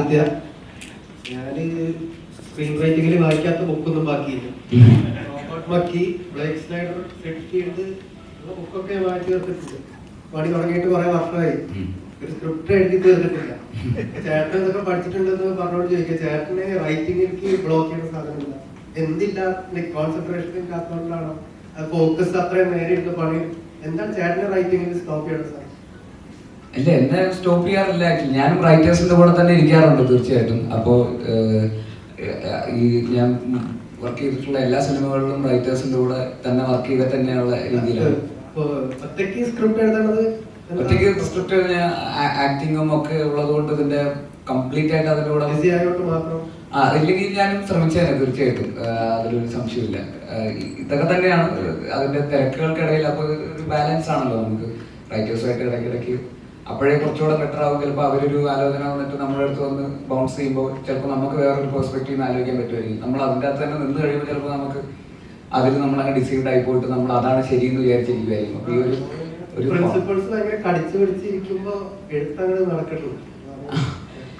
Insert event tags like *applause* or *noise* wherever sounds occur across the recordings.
ആദിത്യ ഞാൻ സ്ക്രീൻ റൈറ്റിംഗിൽ വായിക്കാത്ത ബുക്കൊന്നും ബാക്കിയില്ല. മക്കി ബ്ലേക്ക് സ്നൈഡർ സെറ്റ് ബുക്കൊക്കെ വായിച്ചു തീർത്തിട്ടുണ്ട്. പണി തുടങ്ങിയിട്ട് കുറെ വർഷമായി. ഒരു സ്ക്രിപ്റ്റ് എഴുതി തീർന്നിട്ടില്ല ചേട്ടൻ ഇതൊക്കെ പഠിച്ചിട്ടുണ്ടെന്ന് പറഞ്ഞോട് ചോദിക്കുക. ചേട്ടന് റൈറ്റിംഗിലേക്ക് ബ്ലോക്ക് ചെയ്യുന്ന സാധനമില്ല. എന്തില്ല? കോൺസെൻട്രേഷൻ ഇല്ലാത്തതുകൊണ്ടാണോ. ഫോക്കസ് അത്രയും നേരെ എടുത്ത് പണി എന്താണ് ചേട്ടന്റെ റൈറ്റിംഗിൽ സ്റ്റോപ്പ് ചെയ്യണം സാർ ഇല്ല എന്നെ സ്റ്റോപ്പ് ചെയ്യാറില്ല. ആക്ച്വലി ഞാനും റൈറ്റേഴ്സിന്റെ കൂടെ തന്നെ ഇരിക്കാറുണ്ട് തീർച്ചയായിട്ടും. അപ്പോൾ ഈ ഞാൻ വർക്ക് ചെയ്തിട്ടുള്ള എല്ലാ സിനിമകളിലും റൈറ്റേഴ്സിന്റെ കൂടെ തന്നെ വർക്ക് ചെയ്ത തന്നെയുള്ള രീതിയിലാണ്. ഒറ്റയ്ക്ക് സ്ക്രിപ്റ്റ് എഴുതണത് ഒറ്റയ്ക്ക് സ്ക്രിപ്റ്റ് ആക്ടിങ്ങും ഒക്കെ ഉള്ളത് കൊണ്ട് ഇതിന്റെ കംപ്ലീറ്റ് ആയിട്ട് അതിന്റെ കൂടെ ആ ഇല്ലെങ്കിൽ ഞാനും ശ്രമിച്ചേനെ തീർച്ചയായിട്ടും. അതിലൊരു സംശയമില്ല ഇതൊക്കെ തന്നെയാണ്. അതിന്റെ തിരക്കുകൾക്കിടയിൽ അപ്പോൾ ഒരു ബാലൻസ് ആണല്ലോ നമുക്ക് റൈറ്റേഴ്സുമായിട്ട് ഇടയ്ക്കിടയ്ക്ക് അപ്പോഴേ കുറച്ചുകൂടെ ബെറ്റർ ആവും. ചിലപ്പോൾ അവരൊരു ആലോചന വന്നിട്ട് നമ്മുടെ അടുത്ത് വന്ന് ബൗൺസ് ചെയ്യുമ്പോൾ ചിലപ്പോൾ നമുക്ക് വേറൊരു പെർസ്പെക്റ്റീവ് ആലോചിക്കാൻ പറ്റുമായിരിക്കും. നമ്മൾ അതിന്റെ അകത്ത് തന്നെ നിന്ന് കഴിയുമ്പോൾ ചിലപ്പോൾ നമുക്ക് അതിൽ നമ്മളങ്ങനെ ഡിസീവ്ഡ് ആയി പോയിട്ട് നമ്മൾ അതാണ് ശരിയെന്ന് വിചാരിച്ചിരിക്കുമായിരിക്കും അപ്പോൾ ഈ ഒരു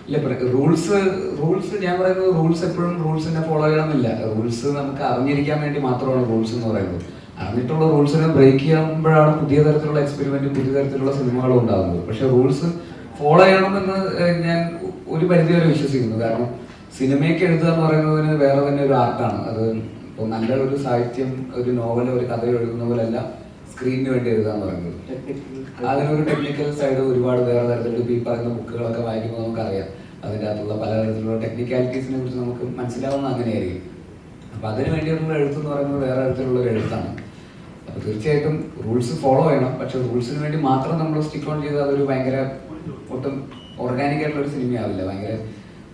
ഇല്ല റൂൾസ് റൂൾസ് ഞാൻ പറയുന്നത് റൂൾസ് എപ്പോഴും റൂൾസിനെ ഫോളോ ചെയ്യണമെന്നില്ല. റൂൾസ് നമുക്ക് അറിഞ്ഞിരിക്കാൻ വേണ്ടി മാത്രമാണ് റൂൾസ് എന്ന് പറയുന്നത്. അറിഞ്ഞിട്ടുള്ള റൂൾസിനെ ബ്രേക്ക് ചെയ്യുമ്പോഴാണ് പുതിയ തരത്തിലുള്ള എക്സ്പെരിമെന്റും പുതിയ തരത്തിലുള്ള സിനിമകളും ഉണ്ടാകുന്നത്. പക്ഷെ റൂൾസ് ഫോളോ ചെയ്യണമെന്ന് ഞാൻ ഒരു പരിധി വരെ വിശ്വസിക്കുന്നു. കാരണം സിനിമയ്ക്ക് എഴുതുക എന്ന് പറയുന്നതിന് വേറെ തന്നെ ഒരു ആർട്ടാണ് അത് ഇപ്പോൾ നല്ല ഒരു സാഹിത്യം ഒരു നോവലോ ഒരു കഥയോ എഴുതുന്ന പോലെയല്ല സ്ക്രീനിന് വേണ്ടി എഴുതുക എന്ന് പറയുന്നത്. അതിനൊരു ടെക്നിക്കൽ സൈഡ് ഒരുപാട് വേറെ തരത്തിലുള്ള ഈ പറയുന്ന ബുക്കുകളൊക്കെ വായിക്കുമ്പോൾ നമുക്കറിയാം. അതിന്റെ അകത്തുള്ള പലതരത്തിലുള്ള ടെക്നിക്കാലിറ്റീസിനെ കുറിച്ച് നമുക്ക് മനസ്സിലാവുന്ന അങ്ങനെയായിരിക്കും. അപ്പൊ അതിന് വേണ്ടിയിട്ടുള്ള എഴുത്ത് എന്ന് പറയുന്നത് വേറെ തരത്തിലുള്ള ഒരു എഴുത്താണ്. തീർച്ചയായിട്ടും റൂൾസ് ഫോളോ ചെയ്യണം. പക്ഷെ റൂൾസിന് വേണ്ടി മാത്രം നമ്മൾ സ്റ്റിക്ക് ഓൺ ചെയ്ത് അതൊരു ഭയങ്കര ഒട്ടും ഓർഗാനിക് ആയിട്ടുള്ള ഒരു സിനിമയാവില്ല ഭയങ്കര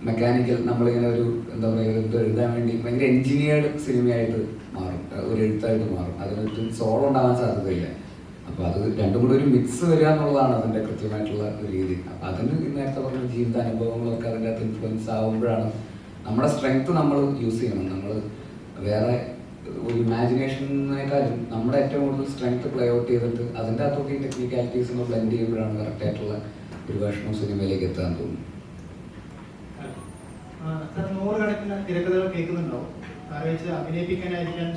മെക്കാനിക്കൽ നമ്മളിങ്ങനെ ഒരു എന്താ പറയുക എഴുതാൻ വേണ്ടി ഭയങ്കര എഞ്ചിനീയർഡ് സിനിമയായിട്ട് മാറും. ഒരു എഴുത്തായിട്ട് മാറും. അതിനൊരു സോൾ ഉണ്ടാകാൻ സാധ്യതയില്ല. അപ്പൊ അത് രണ്ടും കൂടെ ഒരു മിക്സ് വരിക എന്നുള്ളതാണ് അതിന്റെ കൃത്യമായിട്ടുള്ള രീതി. അപ്പൊ അതിന് നേരത്തെ പറഞ്ഞ ജീവിത അനുഭവങ്ങളൊക്കെ അതിന്റെ അകത്ത് ഇൻഫ്ലുവൻസ് ആകുമ്പോഴാണ് നമ്മുടെ സ്ട്രെങ്ത് നമ്മൾ യൂസ് ചെയ്യണം. നമ്മൾ വേറെ ഒരു ഇമാജിനേഷനേക്കാളും നമ്മുടെ ഏറ്റവും കൂടുതൽ സ്ട്രെങ്ത് പ്ലേ ഔട്ട് ചെയ്തിട്ട് അതിന്റെ അകത്തൊക്കെ ഈ ടെക്നിക്കാലിറ്റീസ് ഒന്ന് ബ്ലെൻഡ് ചെയ്യുമ്പോഴാണ് കറക്റ്റ് ആയിട്ടുള്ള ഒരു ഭക്ഷണം സിനിമയിലേക്ക് എത്താൻ തോന്നുന്നു നൂറുകണക്കിന് തിരക്കഥകൾ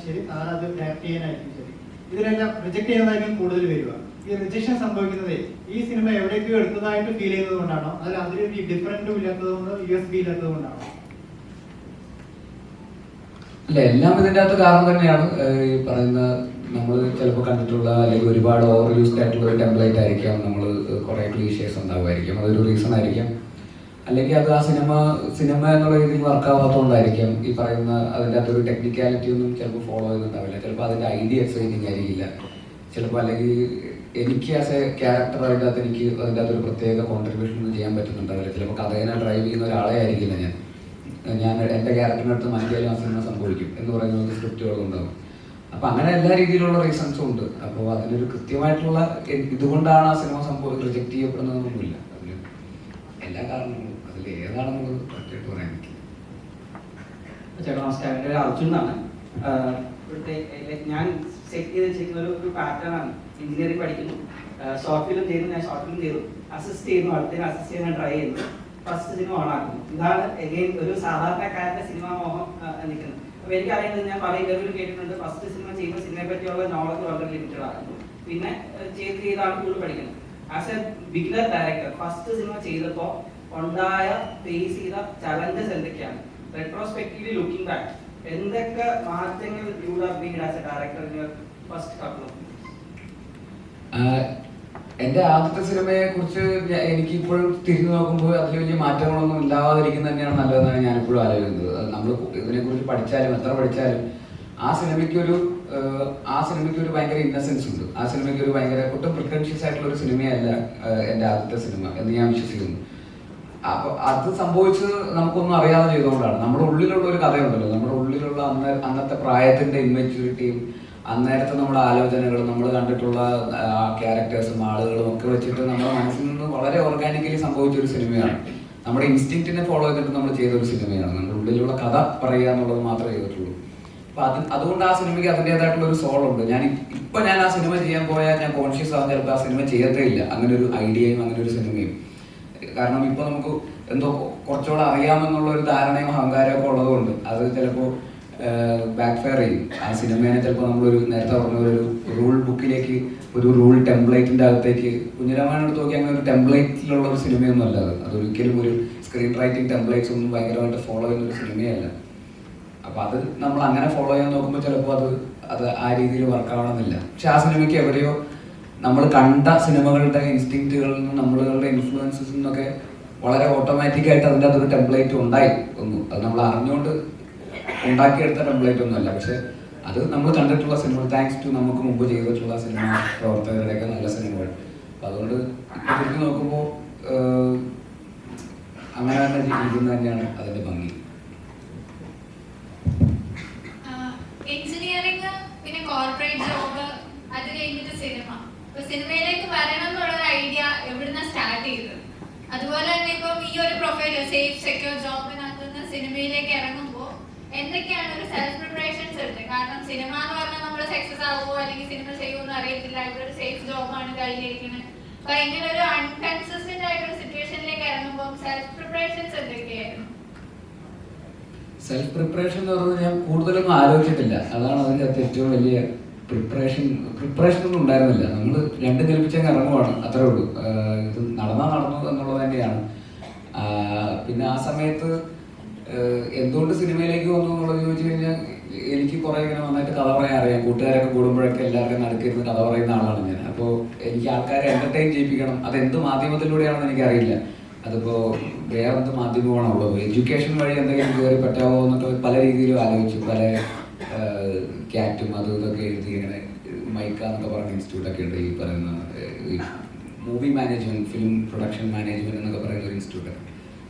ശരി കൂടുതൽ ഈ സംഭവിക്കുന്നത് ഈ സിനിമ എവിടേക്കോ എടുത്തതായിട്ട് ഫീൽ ചെയ്യുന്നത് കൊണ്ടാണോ? അതിൽ അതിലൊരു ഡിഫറന്റും ഇല്ലാത്തത് കൊണ്ട് യു എസ് ബി ഇല്ലാത്തത് കൊണ്ടാണോ അല്ല എല്ലാം ഇതിന്റെ അകത്ത് കാരണം തന്നെയാണ് ഈ പറയുന്ന നമ്മൾ ചിലപ്പോൾ കണ്ടിട്ടുള്ള അല്ലെങ്കിൽ ഒരുപാട് ഓവർ യൂസ്ഡ് ആയിട്ടുള്ള ഒരു ടെംപ്ലേറ്റ് ആയിരിക്കാം നമ്മൾ കുറേ ക്ലീഷേഴ്സ് ഉണ്ടാവുമായിരിക്കും. അതൊരു റീസൺ ആയിരിക്കാം. അല്ലെങ്കിൽ അത് ആ സിനിമ സിനിമ എന്നുള്ള രീതിയിൽ വർക്ക് ആവാത്തതുകൊണ്ടായിരിക്കാം ഈ പറയുന്ന അതിന്റെ അകത്തൊരു ടെക്നിക്കാലിറ്റി ഒന്നും ചിലപ്പോൾ ഫോളോ ചെയ്യുന്നുണ്ടാവില്ല ചിലപ്പോൾ അതിന്റെ ഐഡിയ എക്സൈറ്റിംഗ് ആയിരിക്കില്ല. ചിലപ്പോൾ അല്ലെങ്കിൽ എനിക്ക് ആസ് എ ക്യാരക്ടർ അതിന്റെ അകത്ത് എനിക്ക് അതിന്റെ അകത്തൊരു പ്രത്യേക കോൺട്രിബ്യൂഷൻ ചെയ്യാൻ പറ്റുന്നുണ്ടാവില്ല. ചിലപ്പോൾ കഥേനെ ഡ്രൈവ് ചെയ്യുന്ന ഒരാളെ ആയിരിക്കില്ല ഞാൻ. ഞാൻ എന്റെ ക്യാരക്ടറിനടുത്ത് മാറ്റിയാലും ആ സിനിമ സംഭവിക്കും എന്ന് പറയുന്ന സ്ക്രിപ്റ്റുകളുണ്ടാവും അപ്പൊ അങ്ങനെ എല്ലാ രീതിയിലുള്ള റീസൺസും ഉണ്ട്. അപ്പോൾ അതിനൊരു കൃത്യമായിട്ടുള്ള ഇതുകൊണ്ടാണ് ആ സിനിമ സംഭവം റിജക്ട് ചെയ്യപ്പെടുന്നതൊന്നുമില്ല അതിന് എല്ലാ കാരണങ്ങളും അതിൽ ഏതാണെന്നുള്ളത് കറക്റ്റായിട്ട് പറയാൻ പറ്റില്ല. നമസ്കാരം. ഞാൻ സെറ്റ് ചെയ്ത് വെച്ചിരിക്കുന്ന ഒരു പാറ്റേൺ ആണ്. എഞ്ചിനീയറിംഗ് പഠിക്കുന്നു. ഷോർട്ട് ഫിലിം ചെയ്യുന്നു ഞാൻ ഷോർട്ട് ഫിലിം ചെയ്തു. അസിസ്റ്റ് ചെയ്യുന്നു. അടുത്തതിന് അസിസ്റ്റ് ചെയ്യാൻ ട്രൈ ചെയ്യുന്നു. ഫസ്റ്റ് സിനിമ ഓണാക്കുന്നു ഇതാണ് എഗെയിൻ ഒരു സാധാരണക്കാരന്റെ സിനിമ മോഹം നിൽക്കുന്നത് നിൽക്കുന്നത്. എനിക്ക് അറിയുന്നത് ഞാൻ പല ഇന്റർവ്യൂ കേട്ടിട്ടുണ്ട്. ഫസ്റ്റ് സിനിമ ചെയ്യുന്ന സിനിമയെ പറ്റിയുള്ള നോളജ് വളരെ ലിമിറ്റഡ് ആയിരുന്നു. പിന്നെ ചെയ്ത് ചെയ്താണ് കൂടുതൽ പഠിക്കുന്നത്. As a beginner director first cinema ചെയ്തപ്പോൾ ഉണ്ടായ ഫേസ് ചെയ്ത ചലഞ്ചസ് എന്തൊക്കെയാണ്? റെട്രോസ്പെക്റ്റീവ്ലി ലുക്കിംഗ് ബാക്ക് എന്തൊക്കെ മാറ്റങ്ങൾ you have been as a director your first ah എന്റെ ആദ്യത്തെ സിനിമയെ കുറിച്ച് എനിക്ക് ഇപ്പോഴും തിരിഞ്ഞു നോക്കുമ്പോൾ അതിൽ വലിയ മാറ്റങ്ങളൊന്നും ഇല്ലാതിരിക്കുന്നത് തന്നെയാണ് നല്ലതെന്നാണ് ഞാൻ ഇപ്പോഴും ആലോചിക്കുന്നത് നമ്മൾ ഇതിനെ കുറിച്ച് പഠിച്ചാലും എത്ര പഠിച്ചാലും ആ സിനിമയ്ക്ക് ഒരു ആ സിനിമയ്ക്ക് ഒരു ഭയങ്കര ഇന്നസെൻസ് ഉണ്ട്. ആ സിനിമയ്ക്ക് ഒരു ഭയങ്കര ഒട്ടും പ്രിക്കൻഷ്യസ് ആയിട്ടുള്ള ഒരു സിനിമയല്ല എന്റെ ആദ്യത്തെ സിനിമ എന്ന് ഞാൻ വിശ്വസിക്കുന്നു. അപ്പൊ അത് സംഭവിച്ചത് നമുക്കൊന്നും അറിയാതെ ചെയ്തുകൊണ്ടാണ്. നമ്മുടെ ഉള്ളിലുള്ള ഒരു കഥയുണ്ടല്ലോ. നമ്മുടെ ഉള്ളിലുള്ള അന്ന അന്നത്തെ പ്രായത്തിന്റെ ഇൻമെച്യൂരിറ്റിയും അന്നേരത്തെ നമ്മുടെ ആലോചനകളും നമ്മൾ കണ്ടിട്ടുള്ള ക്യാരക്ടേഴ്സും ആളുകളും ഒക്കെ വെച്ചിട്ട് നമ്മുടെ മനസ്സിൽ നിന്ന് വളരെ ഓർഗാനിക്കലി സംഭവിച്ച ഒരു സിനിമയാണ്. നമ്മുടെ ഇൻസ്റ്റിങ്റ്റിനെ ഫോളോ ചെയ്തിട്ട് നമ്മൾ ചെയ്ത ഒരു സിനിമയാണ്. നമ്മുടെ ഉള്ളിലുള്ള കഥ പറയുക എന്നുള്ളത് മാത്രമേ ചെയ്തിട്ടുള്ളൂ. അപ്പൊ അത് അതുകൊണ്ട് ആ സിനിമയ്ക്ക് അതിന്റെതായിട്ടുള്ള ഒരു സോൾ ഉണ്ട്. ഞാൻ ഇപ്പൊ ഞാൻ ആ സിനിമ ചെയ്യാൻ പോയാൽ ഞാൻ കോൺഷ്യസ് ആവാൻ ചിലപ്പോൾ ആ സിനിമ ചെയ്യത്തേ ഇല്ല അങ്ങനെ ഒരു ഐഡിയയും അങ്ങനെ ഒരു സിനിമയും. കാരണം ഇപ്പൊ നമുക്ക് എന്തോ കുറച്ചുകൂടെ അറിയാമെന്നുള്ള ഒരു ധാരണയും അഹങ്കാരമൊക്കെ ഉള്ളതുകൊണ്ട് അത് ചിലപ്പോൾ ബാക്ക് ഫയർ ചെയ്യും. ആ സിനിമേനെ ചിലപ്പോൾ നമ്മളൊരു നേരത്തെ പറഞ്ഞ ഒരു റൂൾ ബുക്കിലേക്ക് ഒരു റൂൾ ടെംപ്ലേറ്റിന്റെ അകത്തേക്ക് കുഞ്ഞിരാമായണം എടുത്ത് നോക്കി അങ്ങനെ ഒരു ടെംപ്ലേറ്റിലുള്ള ഒരു സിനിമയൊന്നും അല്ല അത്. അതൊരിക്കലും ഒരു സ്ക്രീൻ റൈറ്റിംഗ് ടെംപ്ലേറ്റ്സ് ഒന്നും ഭയങ്കരമായിട്ട് ഫോളോ ചെയ്യുന്ന ഒരു സിനിമയല്ല അപ്പൊ അത് നമ്മൾ അങ്ങനെ ഫോളോ ചെയ്യാൻ നോക്കുമ്പോൾ ചിലപ്പോൾ അത് അത് ആ രീതിയിൽ വർക്ക് ആവണമെന്നില്ല. പക്ഷെ ആ സിനിമയ്ക്ക് എവിടെയോ നമ്മൾ കണ്ട സിനിമകളുടെ ഇൻസ്റ്റിങ്റ്റുകളിൽ നിന്നും നമ്മളുടെ ഇൻഫ്ലുവൻസസിൽ നിന്നൊക്കെ വളരെ ഓട്ടോമാറ്റിക്കായിട്ട് അതിന്റെ അതൊരു ടെംപ്ലേറ്റ് ഉണ്ടായി. ഒന്നു. അത് നമ്മൾ അറിഞ്ഞുകൊണ്ട് ഉണ്ടാക്കിയെടുത്ത ടെംപ്ലേറ്റ് ഒന്നുമല്ല. പക്ഷെ അത് നമ്മൾ കണ്ടിട്ടുള്ള സിനിമ താങ്ക്സ് ടു നമുക്ക് മുമ്പ് ചെയ്തിട്ടുള്ള സിനിമ പ്രവർത്തകരുടെയൊക്കെ നല്ല സിനിമകൾ അതുകൊണ്ട് ഇപ്പോഴത്തേക്ക് നോക്കുമ്പോൾ അങ്ങനെ തന്നെ ഇരിക്കുന്നത് തന്നെയാണ് അതിന്റെ ഭംഗി. എഞ്ചിനീയറിംഗ് പിന്നെ കോർപ്പറേറ്റ് ജോബ് അത് കഴിഞ്ഞിട്ട് സിനിമ സിനിമയിലേക്ക് വരണം എന്നുള്ള ഐഡിയ എവിടുന്ന സ്റ്റാർട്ട് ചെയ്തത്? അതുപോലെ തന്നെ ഇപ്പം ഈ ഒരു പ്രൊഫൈൽ സേഫ് സെക്യൂർ ജോബിനകത്ത് നിന്ന് സിനിമയിലേക്ക് ഇറങ്ങുമ്പോൾ എന്തൊക്കെയാണ് ഒരു സെൽഫ് പ്രിപ്പറേഷൻസ് എടുത്തത് കാരണം സിനിമ എന്ന് പറഞ്ഞാൽ നമ്മൾ സക്സസ് ആവുമോ അല്ലെങ്കിൽ സിനിമ ചെയ്യുമെന്ന് അറിയത്തില്ല. ഒരു സേഫ് ജോബാണ് കഴിഞ്ഞിരിക്കുന്നത്. അപ്പൊ ഇങ്ങനെ ഒരു അൺകൺസിസ്റ്റന്റ് ആയിട്ടൊരു സിറ്റുവേഷനിലേക്ക് ഇറങ്ങുമ്പോൾ സെൽഫ് പ്രിപ്പറേഷൻസ് എന്തൊക്കെയായിരുന്നു സെൽഫ് പ്രിപ്പറേഷൻ എന്ന് പറഞ്ഞാൽ ഞാൻ കൂടുതലൊന്നും ആലോചിച്ചിട്ടില്ല. അതാണ് അതിന്റെ അകത്ത് ഏറ്റവും വലിയ പ്രിപ്പറേഷൻ പ്രിപ്പറേഷൻ ഒന്നും ഉണ്ടായിരുന്നില്ല. നമ്മൾ രണ്ട് കൽപ്പിച്ചങ്ങ് ഇറങ്ങുവാണ്. അത്രേ ഉള്ളൂ. ഇത് നടന്നാ നടന്നു എന്നുള്ളത് തന്നെയാണ്. പിന്നെ ആ സമയത്ത് എന്തുകൊണ്ട് സിനിമയിലേക്ക് വന്നു എന്നുള്ളത് ചോദിച്ചു കഴിഞ്ഞാൽ എനിക്ക് കുറേ ഇങ്ങനെ നന്നായിട്ട് കഥ പറയാൻ അറിയാം. കൂട്ടുകാരൊക്കെ കൂടുമ്പോഴൊക്കെ എല്ലാവരുടെയും നടക്കുന്ന കഥ പറയുന്ന ആളാണ് ഞാൻ. അപ്പോൾ എനിക്ക് ആൾക്കാരെ എന്റർടൈൻ ചെയ്യിപ്പിക്കണം. അത് എന്ത് മാധ്യമത്തിലൂടെയാണെന്ന് എനിക്കറിയില്ല. അതിപ്പോ വേറെ എന്ത് മാധ്യമമാണോ ഉള്ളത്? എഡ്യൂക്കേഷൻ വഴി എന്തെങ്കിലും കയറി പറ്റാമോ എന്നൊക്കെ പല രീതിയിലും ആലോചിച്ചു പല ക്യാറ്റും അതും ഇതൊക്കെ എഴുതി ഇങ്ങനെ മൈക്ക എന്നൊക്കെ പറയുന്ന ഇൻസ്റ്റിറ്റ്യൂട്ടൊക്കെ ഉണ്ട് ഈ പറയുന്ന movie management film production management എന്നൊക്കെ പറയുന്ന ഒരു ഇൻസ്റ്റിറ്റ്യൂട്ട്.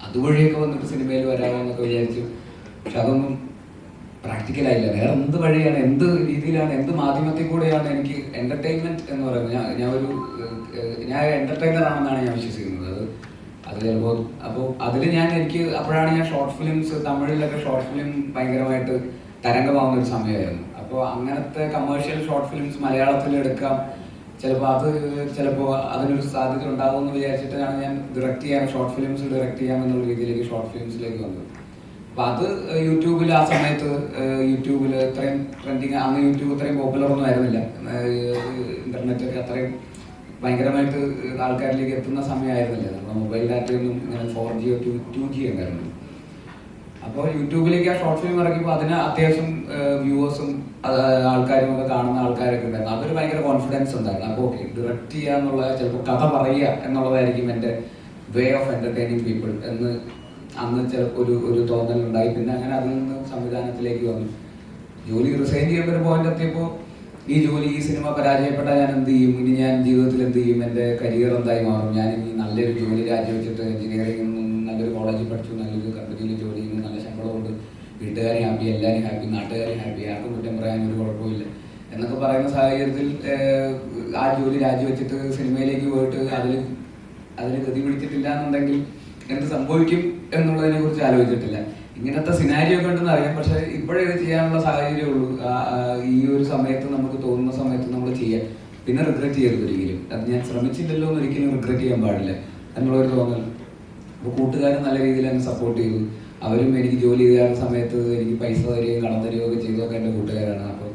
അതുവഴിയൊക്കെ വന്നിട്ട് സിനിമയിൽ വരാമെന്നൊക്കെ വിചാരിച്ചു. പക്ഷെ അതൊന്നും പ്രാക്ടിക്കലായില്ല വേറെ എന്ത് വഴിയാണ്? എന്ത് രീതിയിലാണ്? എന്ത് മാധ്യമത്തിൽ കൂടെയാണ് എനിക്ക് എന്റർടൈൻമെന്റ് എന്ന് പറയുന്നത്? ഞാൻ ഞാൻ ഒരു ഞാൻ എന്റർടൈനർ ആണെന്നാണ് ഞാൻ വിശ്വസിക്കുന്നത്. അത് അത് ചിലപ്പോൾ അപ്പോൾ അതിൽ ഞാൻ എനിക്ക് അപ്പോഴാണ് ഞാൻ ഷോർട്ട് ഫിലിംസ് തമിഴിലൊക്കെ ഷോർട്ട് ഫിലിം ഭയങ്കരമായിട്ട് തരംഗമാവുന്ന ഒരു സമയമായിരുന്നു. അപ്പോൾ അങ്ങനത്തെ കമേഴ്ഷ്യൽ ഷോർട്ട് ഫിലിംസ് മലയാളത്തിൽ എടുക്കാം ചിലപ്പോൾ അത് ചിലപ്പോൾ അതിനൊരു സാധ്യത ഉണ്ടാകും എന്ന് വിചാരിച്ചിട്ടാണ് ഞാൻ ഡയറക്റ്റ് ചെയ്യാൻ ഷോർട്ട് ഫിലിംസ് ഡയറക്റ്റ് ചെയ്യാം എന്നുള്ള രീതിയിലേക്ക് ഷോർട്ട് ഫിലിംസിലേക്ക് വന്നത്. അപ്പം അത് യൂട്യൂബിൽ ആ സമയത്ത് യൂട്യൂബിൽ ഇത്രയും ട്രെൻഡിങ് അന്ന് യൂട്യൂബ് ഇത്രയും പോപ്പുലർ ഒന്നും ആയിരുന്നില്ല. ഇന്റർനെറ്റ് ഒക്കെ അത്രയും ഭയങ്കരമായിട്ട് ആൾക്കാരിലേക്ക് എത്തുന്ന സമയമായിരുന്നില്ല. നമ്മുടെ മൊബൈൽ ഡാറ്റയൊന്നും ഇങ്ങനെ four Jio two two G ഉണ്ടായിരുന്നു അപ്പോൾ യൂട്യൂബിലേക്ക് ആ ഷോർട്ട് ഫിലിം ഇറങ്ങിയപ്പോൾ അതിന് അത്യാവശ്യം വ്യൂവേഴ്സും ആൾക്കാരും ഒക്കെ കാണുന്ന ആൾക്കാരൊക്കെ ഉണ്ടായിരുന്നു. അതൊരു ഭയങ്കര കോൺഫിഡൻസ് ഉണ്ടായിരുന്നു. അപ്പോൾ ഓക്കെ ഡിറക്റ്റ് ചെയ്യുക എന്നുള്ള ചിലപ്പോൾ കഥ പറയുക എന്നുള്ളതായിരിക്കും എന്റെ വേ ഓഫ് എന്റർടൈനിങ് പീപ്പിൾ എന്ന് അന്ന് ചിലപ്പോൾ ഒരു ഒരു തോന്നലുണ്ടായി. പിന്നെ അങ്ങനെ അതിൽ നിന്ന് സംവിധാനത്തിലേക്ക് വന്നു. ജോലി റിസൈൻ ചെയ്യുമ്പോൾ ഒരു പോയിന്റ് എത്തിയപ്പോൾ ഈ ജോലി ഈ സിനിമ പരാജയപ്പെട്ടാൽ ഞാൻ എന്ത് ചെയ്യും? ഇനി ഞാൻ ജീവിതത്തിൽ എന്ത് ചെയ്യും? എന്റെ കരിയർ എന്തായി മാറും? ഞാൻ ഇനി നല്ലൊരു ജോലി രാജിവെച്ചിട്ട് എഞ്ചിനീയറിംഗ് നല്ലൊരു കോളേജിൽ പഠിച്ചു നല്ലൊരു കമ്പനിയിൽ ജോലി ചെയ്യുന്നു നല്ല ശമ്പളമുണ്ട് വീട്ടുകാരെ ഹാപ്പി എല്ലാവരും ഹാപ്പി നാട്ടുകാരെയും ഹാപ്പി ആർക്കും കുറ്റം പറയാൻ ഒരു കുഴപ്പമില്ല എന്നൊക്കെ പറയുന്ന സാഹചര്യത്തിൽ ആ ജോലി രാജിവെച്ചിട്ട് സിനിമയിലേക്ക് പോയിട്ട് അതിൽ അതിൽ ഗതി പിടിച്ചിട്ടില്ല എന്നുണ്ടെങ്കിൽ എന്ത് സംഭവിക്കും എന്നുള്ളതിനെ കുറിച്ച് ആലോചിച്ചിട്ടില്ല. ഇങ്ങനത്തെ സിനാരിയോ ഒക്കെ ഉണ്ടെന്ന് അറിയാം. പക്ഷെ ഇപ്പോഴേ ചെയ്യാനുള്ള സാഹചര്യമേ ഉള്ളൂ. ഈ ഒരു സമയത്ത് നമുക്ക് തോന്നുന്ന സമയത്ത് നമ്മൾ ചെയ്യാം പിന്നെ റിഗ്രറ്റ് ചെയ്യരുത് ഒരിക്കലും. അത് ഞാൻ ശ്രമിച്ചില്ലല്ലോ എന്ന് ഒരിക്കലും റിഗ്രറ്റ് ചെയ്യാൻ പാടില്ല എന്നുള്ളൊരു തോന്നൽ. അപ്പോൾ കൂട്ടുകാരും നല്ല രീതിയിൽ എന്നെ സപ്പോർട്ട് ചെയ്തു. അവരും എനിക്ക് ജോലി ചെയ്യാത്ത സമയത്ത് എനിക്ക് പൈസ തരികയും കടം തരികയും ഒക്കെ ചെയ്തതൊക്കെ എന്റെ കൂട്ടുകാരാണ്. അപ്പോൾ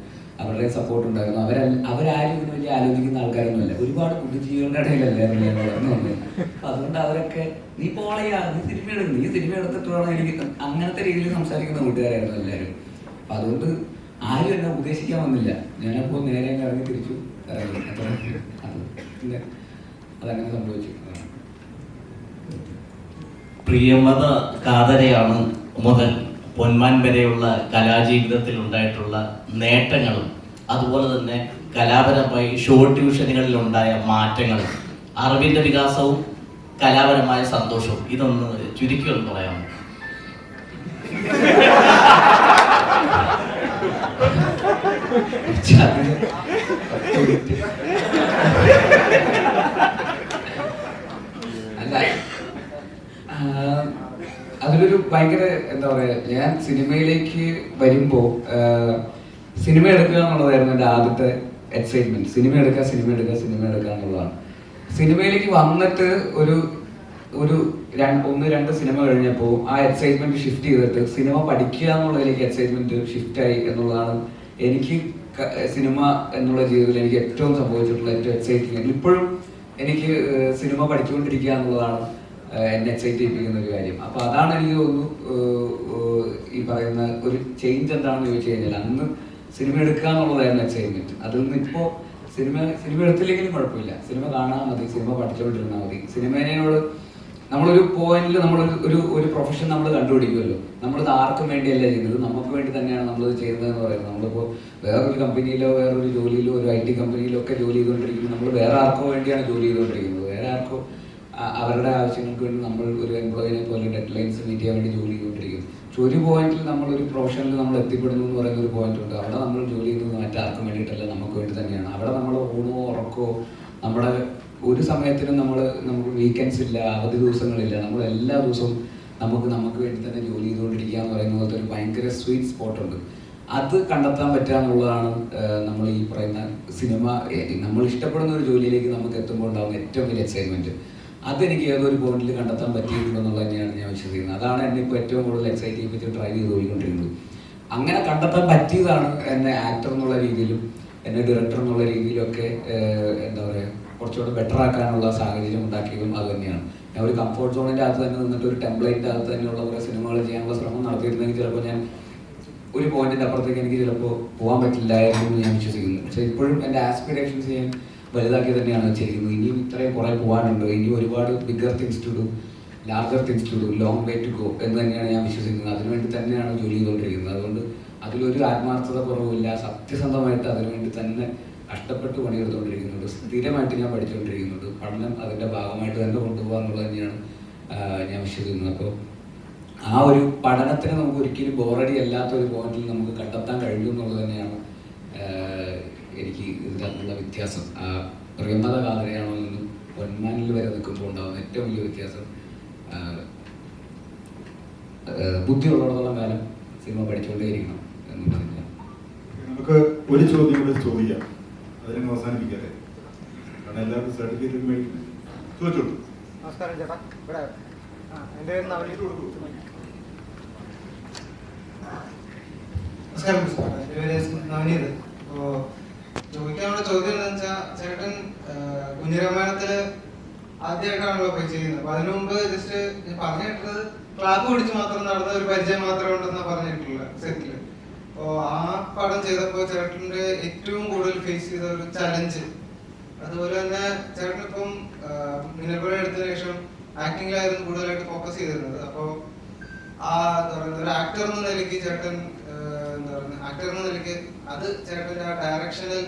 അവരുടെ സപ്പോർട്ട് ഉണ്ടായിരുന്നു. അവരെ അവരാരും ഇതിന് വലിയ ആലോചിക്കുന്ന ആൾക്കാരൊന്നുമല്ല. ഒരുപാട് കുട്ടിജീവികളുടെ ഇടയിലല്ലായിരുന്നു ഞാൻ അതുകൊണ്ട് അവരൊക്കെ നീ പോളയാ നീ സിനിമ എടുക്കും നീ സിനിമ എടുത്തിട്ട് വേണം എനിക്ക് അങ്ങനത്തെ രീതിയിൽ സംസാരിക്കുന്ന കൂട്ടുകാരായിരുന്നു എല്ലാവരും. അപ്പൊ അതുകൊണ്ട് ആരും എന്നെ ഉപദേശിക്കാൻ വന്നില്ല. ഞാനപ്പോൾ നേരെ കറങ്ങി തിരിച്ചു. അതങ്ങനെ സംഭവിച്ചു. പ്രിയമത കാതരയാണ് മുതൽ പൊന്മാൻ വരെയുള്ള കലാജീവിതത്തിൽ ഉണ്ടായിട്ടുള്ള നേട്ടങ്ങളും അതുപോലെ തന്നെ കലാപരമായി ഷോർട്ട് ട്യൂഷനുകളിൽ ഉണ്ടായ മാറ്റങ്ങളും അറിവിന്റെ വികാസവും കലാപരമായ സന്തോഷവും. ഇതൊന്ന് ചുരുക്കി ഒന്ന് പറയാമോ *laughs* ആ, അതിലൊരു ഭയങ്കര എന്താ പറയാ ഞാൻ സിനിമയിലേക്ക് വരുമ്പോ സിനിമ എടുക്കുക എന്നുള്ളതായിരുന്നു എന്റെ ആദ്യത്തെ എക്സൈറ്റ്മെന്റ് സിനിമ എടുക്കുക സിനിമ എടുക്കുക സിനിമ എടുക്കുക എന്നുള്ളതാണ്. സിനിമയിലേക്ക് വന്നിട്ട് ഒരു ഒരു ഒന്ന് രണ്ട് സിനിമ കഴിഞ്ഞപ്പോൾ ആ എക്സൈറ്റ്മെന്റ് ഷിഫ്റ്റ് ചെയ്തിട്ട് സിനിമ പഠിക്കുക എന്നുള്ളതിലേക്ക് എക്സൈറ്റ്മെന്റ് ഷിഫ്റ്റ് ആയി എന്നുള്ളതാണ് എനിക്ക് സിനിമ എന്നുള്ള ജീവിതത്തിൽ എനിക്ക് ഏറ്റവും സംഭവിച്ചിട്ടുള്ള ഏറ്റവും എക്സൈറ്റിംഗ് ഇപ്പോഴും എനിക്ക് സിനിമ പഠിച്ചുകൊണ്ടിരിക്കുക എന്നുള്ളതാണ് എന്നെ എക്സൈറ്റ് ചെയ്യിപ്പിക്കുന്ന ഒരു കാര്യം. അപ്പോൾ അതാണ് എനിക്ക് തോന്നുന്നു ഈ പറയുന്ന ഒരു ചേഞ്ച് എന്താണെന്ന് ചോദിച്ചു കഴിഞ്ഞാൽ അന്ന് സിനിമ എടുക്കുക എന്നുള്ളതായിരുന്നു എക്സൈറ്റ്മെന്റ് അതിൽ നിന്ന് ഇപ്പോ സിനിമ സിനിമ എടുത്തില്ലെങ്കിലും കുഴപ്പമില്ല. സിനിമ കാണാൻ മതി സിനിമ പഠിച്ചുകൊണ്ടിരുന്നാൽ മതി. സിനിമേനോട് നമ്മളൊരു പോയിന്റിൽ നമ്മൾ ഒരു ഒരു പ്രൊഫഷൻ നമ്മൾ കണ്ടുപിടിക്കുമല്ലോ. നമ്മളിത് ആർക്കും വേണ്ടിയല്ല ചെയ്യുന്നത്. നമുക്ക് വേണ്ടി തന്നെയാണ് നമ്മളിത് ചെയ്യുന്നത് എന്ന് പറയുന്നത്. നമ്മളിപ്പോൾ വേറൊരു കമ്പനിയിലോ വേറൊരു ജോലിയിലോ ഒരു ഐ ടി കമ്പനിയിലോ ഒക്കെ ജോലി ചെയ്തുകൊണ്ടിരിക്കുമ്പോൾ നമ്മൾ വേറെ ആർക്കോ വേണ്ടിയാണ് ജോലി ചെയ്തുകൊണ്ടിരിക്കുന്നത്. അവരുടെ ആവശ്യങ്ങൾക്ക് വേണ്ടി നമ്മൾ ഒരു എംപ്ലോയിനെ പോലെ ഡെഡ് ലൈൻസ് മീറ്റ് ചെയ്യാൻ വേണ്ടി ജോലി ചെയ്തുകൊണ്ടിരിക്കുന്നു പക്ഷെ ഒരു പോയിന്റിൽ നമ്മൾ ഒരു പ്രൊഫഷനിൽ നമ്മൾ എത്തിപ്പെടുന്നു എന്ന് പറയുന്ന ഒരു പോയിന്റ് ഉണ്ട്. അവിടെ നമ്മൾ ജോലി ചെയ്യുന്നത് മറ്റാർക്കും വേണ്ടിയിട്ടല്ല നമുക്ക് വേണ്ടി തന്നെയാണ്. അവിടെ നമ്മൾ ഊണോ ഉറക്കോ നമ്മുടെ ഒരു സമയത്തിനും നമ്മൾ നമുക്ക് വീക്കെൻഡ്സ് ഇല്ല അവധി ദിവസങ്ങളില്ല. നമ്മൾ എല്ലാ ദിവസവും നമുക്ക് നമുക്ക് വേണ്ടി തന്നെ ജോലി ചെയ്തുകൊണ്ടിരിക്കുക എന്ന് പറയുന്ന പോലത്തെ ഒരു ഭയങ്കര സ്വീറ്റ് സ്പോട്ട് ഉണ്ട്. അത് കണ്ടെത്താൻ പറ്റുക എന്നുള്ളതാണ് നമ്മൾ ഈ പറയുന്ന സിനിമ. നമ്മൾ ഇഷ്ടപ്പെടുന്ന ഒരു ജോലിയിലേക്ക് നമുക്ക് എത്തുമ്പോൾ ഉണ്ടാകുന്ന ഏറ്റവും വലിയ എക്സൈറ്റ്മെന്റ് അതെനിക്ക് ഏതൊരു പോയിന്റിൽ കണ്ടെത്താൻ പറ്റിയിട്ടുണ്ടെന്നുള്ളത് തന്നെയാണ് ഞാൻ വിശ്വസിക്കുന്നത്. അതാണ് എന്നെ ഇപ്പോൾ ഏറ്റവും കൂടുതൽ എക്സൈറ്റ് ചെയ്യിപ്പിച്ച് ട്രൈ ചെയ്ത് പോയിക്കൊണ്ടിരിക്കുന്നത് അങ്ങനെ കണ്ടെത്താൻ പറ്റിയതാണ് എന്നെ ആക്ടർ എന്നുള്ള രീതിയിലും എന്നെ ഡയറക്ടർ എന്നുള്ള രീതിയിലൊക്കെ എന്താ പറയുക കുറച്ചുകൂടെ ബെറ്റർ ആക്കാനുള്ള സാഹചര്യം ഉണ്ടാക്കിയതും അത് തന്നെയാണ്. ഞാൻ ഒരു കംഫോർട്ട് സോണിന്റെ അകത്ത് തന്നെ നിന്നിട്ട് ഒരു ടെംപ്ലേറ്റിന്റെ അകത്ത് തന്നെയുള്ള കുറേ സിനിമകൾ ചെയ്യാനുള്ള ശ്രമം നടത്തിയിരുന്നെങ്കിൽ ചിലപ്പോൾ ഞാൻ ഒരു പോയിന്റിന്റെ അപ്പുറത്തേക്ക് എനിക്ക് ചിലപ്പോൾ പോകാൻ പറ്റില്ലായിരുന്നു എന്ന് ഞാൻ വിശ്വസിക്കുന്നു. പക്ഷേ ഇപ്പോഴും എന്റെ ആസ്പിറേഷൻസ് ഞാൻ വലുതാക്കി തന്നെയാണ് വെച്ചിരിക്കുന്നത്. ഇനിയും ഇത്രയും കുറേ പോകാനുണ്ട് ഇനി ഒരുപാട് bigger things to do larger things to do long way to go എന്ന് തന്നെയാണ് ഞാൻ വിശ്വസിക്കുന്നത്. അതിനുവേണ്ടി തന്നെയാണ് ജോലി ചെയ്തുകൊണ്ടിരിക്കുന്നത്. അതുകൊണ്ട് അതിലൊരു ആത്മാർത്ഥത കുറവില്ല സത്യസന്ധമായിട്ട് അതിനുവേണ്ടി തന്നെ കഷ്ടപ്പെട്ട് പണിയെടുത്തുകൊണ്ടിരിക്കുന്നുണ്ട്. സ്ഥിരമായിട്ട് ഞാൻ പഠിച്ചുകൊണ്ടിരിക്കുന്നുണ്ട്. പഠനം അതിന്റെ ഭാഗമായിട്ട് തന്നെ കൊണ്ടുപോകുക എന്നുള്ളത് തന്നെയാണ് ഞാൻ വിശ്വസിക്കുന്നത്. അപ്പോൾ ആ ഒരു പഠനത്തിന് നമുക്ക് ഒരിക്കലും ബോറടി അല്ലാത്ത ഒരു പോയിന്റിൽ നമുക്ക് കണ്ടെത്താൻ കഴിയും എന്നുള്ളത് തന്നെയാണ് എനിക്ക് ഇതിനകത്തുള്ള വ്യത്യാസം. ആ പ്രിയമത കാതരയാണോ എന്നും പൊന്മാനിൽ വരെ നിൽക്കുമ്പോൾ ഉണ്ടാകുന്ന ഏറ്റവും വലിയ വ്യത്യാസം ബുദ്ധിയുള്ളിടത്തോളം കാലം സിനിമ പഠിച്ചുകൊണ്ടേയിരിക്കണം എന്ന് തന്നെയാണ് നമുക്ക് ഒരു ചോദ്യം കൂടി ചോദിക്കാം അതിനെ അവസാനിപ്പിക്കാതെ കാരണം എല്ലാവർക്കും സർട്ടിഫിക്കറ്റ് മേടിക്കും. ചോദിച്ചോളൂ. നമസ്കാരം ചേട്ടാ. ഇവിടെ എന്റെ പേര് നവനീത് നമസ്കാരം. എന്റെ പേര് നവനീത് അപ്പോൾ ചോദിക്കാനുള്ള ചോദ്യം എന്താണെന്ന് വെച്ചാൽ ചേട്ടൻ കുഞ്ഞിരമാനത്തിൽ ആദ്യമായിട്ടാണല്ലോ പോയി ചെയ്യുന്നത്. അപ്പൊ അതിനു മുമ്പ് ജസ്റ്റ് ഞാൻ പറഞ്ഞു കേട്ടത് ക്ലാപ്പ് പിടിച്ച് മാത്രം നടന്ന ഒരു പരിചയം മാത്രമേ ഉണ്ടെന്നാ പറഞ്ഞിട്ടുള്ള സെറ്റിൽ. അപ്പോ ആ പടം ചെയ്തപ്പോ ചേട്ടന്റെ ഏറ്റവും കൂടുതൽ ഫേസ് ചെയ്ത ഒരു ചലഞ്ച് അതുപോലെ തന്നെ ചേട്ടൻ ഇപ്പം മിനർബഴ എടുത്തതിനു ശേഷം ആക്ടിങ്ങിലായിരുന്നു കൂടുതലായിട്ട് ഫോക്കസ് ചെയ്തിരുന്നത്. അപ്പോ ആ എന്താ പറയുക ഒരു ആക്ടർ എന്ന നിലയ്ക്ക് ചേട്ടൻ എന്താ പറയുക ആക്ടർ എന്ന നിലയ്ക്ക് അത് ചേട്ടന്റെ ആ ഡയറക്ഷണൽ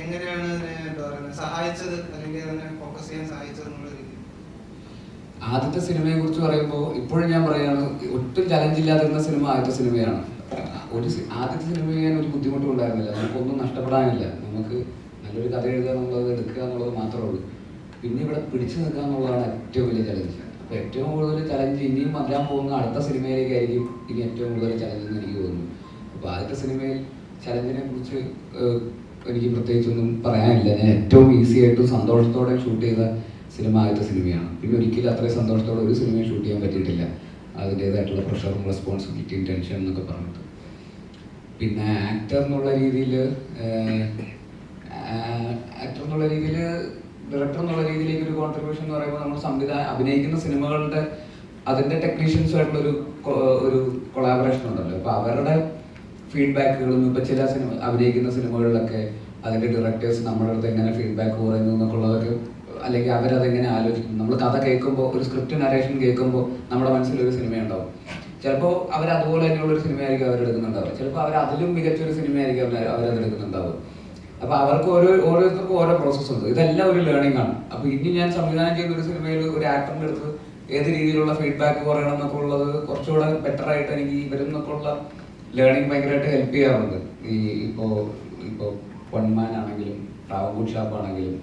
എങ്ങനെയാണ് സഹായിച്ചത്? അല്ലെങ്കിൽ ഫോക്കസ് ചെയ്യാൻ സഹായിച്ചത് എന്നുള്ള രീതി ആദ്യത്തെ സിനിമയെ കുറിച്ച് പറയുമ്പോൾ ഇപ്പോഴും ഞാൻ പറയുകയാണ് ഒട്ടും ചലഞ്ച് ഇല്ലാതിരുന്ന സിനിമ ആദ്യത്തെ സിനിമയാണ്. ഒരു ആദ്യത്തെ സിനിമ ചെയ്യാൻ ഒരു ബുദ്ധിമുട്ടും ഉണ്ടായിരുന്നില്ല. നമുക്കൊന്നും നഷ്ടപ്പെടാനില്ല. നമുക്ക് നല്ലൊരു കഥ എഴുതുക എന്നുള്ളത് എടുക്കുക എന്നുള്ളത് മാത്രമേ ഉള്ളൂ. പിന്നെ ഇവിടെ പിടിച്ചു നിൽക്കുക എന്നുള്ളതാണ് ഏറ്റവും വലിയ ചലഞ്ച് അപ്പോൾ ഏറ്റവും കൂടുതൽ ചലഞ്ച് ഇനിയും വരാൻ പോകുന്ന അടുത്ത സിനിമയിലേക്കായിരിക്കും ഇനി ഏറ്റവും കൂടുതൽ ചലഞ്ച് എന്ന് എനിക്ക് തോന്നുന്നു. അപ്പോൾ ആദ്യത്തെ സിനിമയിൽ ചലഞ്ചിനെ കുറിച്ച് എനിക്ക് പ്രത്യേകിച്ചൊന്നും പറയാനില്ല. ഞാൻ ഏറ്റവും ഈസി ആയിട്ടും സന്തോഷത്തോടെ ഷൂട്ട് ചെയ്ത സിനിമ ആദ്യത്തെ സിനിമയാണ് പിന്നെ ഒരിക്കലും അത്രയും സന്തോഷത്തോടെ ഒരു സിനിമയും ഷൂട്ട് ചെയ്യാൻ പറ്റിയിട്ടില്ല. അതിന്റെതായിട്ടുള്ള പ്രഷറും റെസ്പോൺസിബിലിറ്റിയും ടെൻഷൻ എന്നൊക്കെ പറഞ്ഞിട്ട്. പിന്നെ ആക്ടർ എന്നുള്ള രീതിയിൽ ആക്ടർ എന്നുള്ള രീതിയിൽ ഡയറക്ടർ എന്നുള്ള രീതിയിലേക്ക് ഒരു കോൺട്രിബ്യൂഷൻ എന്ന് പറയുമ്പോൾ നമ്മൾ സംവിധാനം അഭിനയിക്കുന്ന സിനിമകളുടെ അതിന്റെ ടെക്നീഷ്യൻസുമായിട്ടുള്ളൊരു ഒരു കൊളാബറേഷൻ ഉണ്ടല്ലോ. അപ്പോൾ അവരുടെ ഫീഡ്ബാക്കുകളും ഇപ്പൊ ചില സിനിമ അഭിനയിക്കുന്ന സിനിമകളിലൊക്കെ അതിന്റെ ഡയറക്ടേഴ്സ് നമ്മുടെ അടുത്ത് എങ്ങനെ ഫീഡ്ബാക്ക് പറയുന്നു എന്നൊക്കെ ഉള്ളതൊക്കെ അല്ലെങ്കിൽ അവരതെങ്ങനെ ആലോചിക്കും നമ്മൾ കഥ കേൾക്കുമ്പോൾ ഒരു സ്ക്രിപ്റ്റ് നരേഷൻ കേൾക്കുമ്പോൾ നമ്മുടെ മനസ്സിൽ ഒരു സിനിമയുണ്ടാവും. ചിലപ്പോൾ അവർ അതുപോലെ തന്നെയുള്ള ഒരു സിനിമയായിരിക്കും അവരെടുക്കുന്നുണ്ടാവുക ചിലപ്പോൾ അവർ അതിലും മികച്ചൊരു സിനിമയായിരിക്കും അവർ അവരതെടുക്കുന്നുണ്ടാവുക അപ്പൊ അവർക്ക് ഓരോ ഓരോരുത്തർക്കും ഓരോ പ്രോസസ്സ് ഉണ്ട്. ഇതെല്ലാം ഒരു ലേണിംഗ് ആണ്. അപ്പൊ ഇനി ഞാൻ സംവിധാനം ചെയ്ത ഒരു സിനിമയിൽ ഒരു ആക്ടറിന്റെ അടുത്ത് ഏത് രീതിയിലുള്ള ഫീഡ്ബാക്ക് പറയണം എന്നൊക്കെ ഉള്ളത് കുറച്ചുകൂടെ ബെറ്റർ ആയിട്ട് എനിക്ക് വരുന്നൊക്കെ ഉള്ള ലേണിംഗ് ഭയങ്കരമായിട്ട് ഹെൽപ്പ് ചെയ്യാറുണ്ട്. ഈ ഇപ്പോൾ ഇപ്പോൾ പൊന്മാൻ ആണെങ്കിലും റാവൂൺ ഷാപ്പ് ആണെങ്കിലും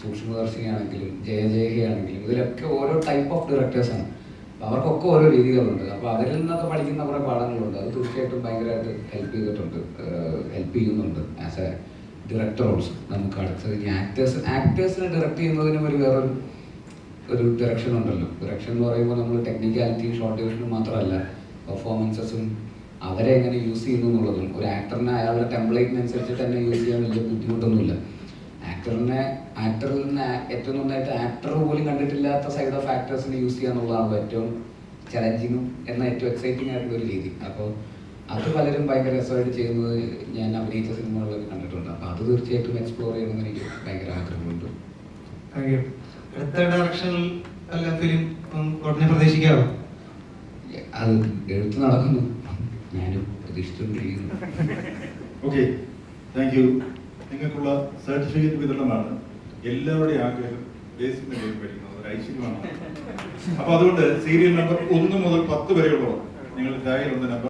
സൂക്ഷ്മദർശിനി ആണെങ്കിലും ജയ ജയഹി ആണെങ്കിലും ഇതിലൊക്കെ ഓരോ ടൈപ്പ് ഓഫ് ഡയറക്ടേഴ്സ് അപ്പോൾ അവർക്കൊക്കെ ഓരോ രീതികളുണ്ട്. അപ്പോൾ അതിൽ നിന്നൊക്കെ പഠിക്കുന്ന കുറേ പാഠങ്ങളുണ്ട്. അത് തീർച്ചയായിട്ടും ഭയങ്കരമായിട്ട് ഹെൽപ്പ് ചെയ്തിട്ടുണ്ട്. ഹെൽപ്പ് ചെയ്യുന്നുണ്ട് ആസ് എ ഡയറക്ടർ ഓൾസോ നമുക്ക് അടുത്തത് ഇനി ആക്ടേഴ്സ് ആക്ടേഴ്സിനെ ഡയറക്ട് ചെയ്യുന്നതിനും ഒരു വേറൊരു ഒരു ഡയറക്ഷൻ ഉണ്ടല്ലോ. ഡയറക്ഷൻ എന്ന് പറയുമ്പോൾ നമ്മൾ ടെക്നിക്കാലിറ്റി ഷോർട്ട് ഡിവിഷനും മാത്രമല്ല പെർഫോമൻസസും അവരെ എങ്ങനെ യൂസ് ചെയ്യുന്നു എന്നുള്ളതും. ഒരു ആക്ടറിനെ അയാളുടെ ടെംപ്ലേറ്റിനനുസരിച്ച് തന്നെ യൂസ് ചെയ്യാൻ വലിയ ബുദ്ധിമുട്ടൊന്നുമില്ല. ആക്ടറിനെ ആക്ടറിൽ നിന്ന് ഏറ്റവും നന്നായിട്ട് ആക്ടർ പോലും കണ്ടിട്ടില്ലാത്ത സൈഡ് ഓഫ് ആക്ടേഴ്സിനെ യൂസ് ചെയ്യുക എന്നുള്ളതാണ് ഏറ്റവും ചലഞ്ചിങ്ങും എന്ന ഏറ്റവും എക്സൈറ്റിംഗ് ആയിട്ടുള്ള ഒരു രീതി. അപ്പോൾ അത് പലരും ഭയങ്കര രസമായിട്ട് ചെയ്യുന്നത് ഞാൻ അഭിനയിച്ച സിനിമകളിലൊക്കെ കണ്ടിട്ടുണ്ട്. അപ്പോൾ അത് തീർച്ചയായിട്ടും എക്സ്പ്ലോർ ചെയ്യണമെന്ന് എനിക്ക് ഭയങ്കര ആഗ്രഹമുണ്ട്. അടുത്ത ഡയറക്ഷനിൽ അല്ല ഫിലിം ഉടനെ അത് എഴുത്ത് നടക്കുന്നു. ഞാനും പ്രതീക്ഷിച്ചുകൊണ്ടിരിക്കുന്നു ഓക്കെ താങ്ക് യു നിങ്ങൾക്കുള്ള സർട്ടിഫിക്കറ്റ് വിതരണമാണ്. എല്ലാവരുടെയും ആഗ്രഹം ബേസിന്റെ പേര് ഒരു ഐശ്വര്യമാണ് അപ്പൊ അതുകൊണ്ട് സീരിയൽ നമ്പർ ഒന്ന് മുതൽ പത്ത് വരെയുള്ളവർ നിങ്ങൾ ഒന്ന് നമ്പർ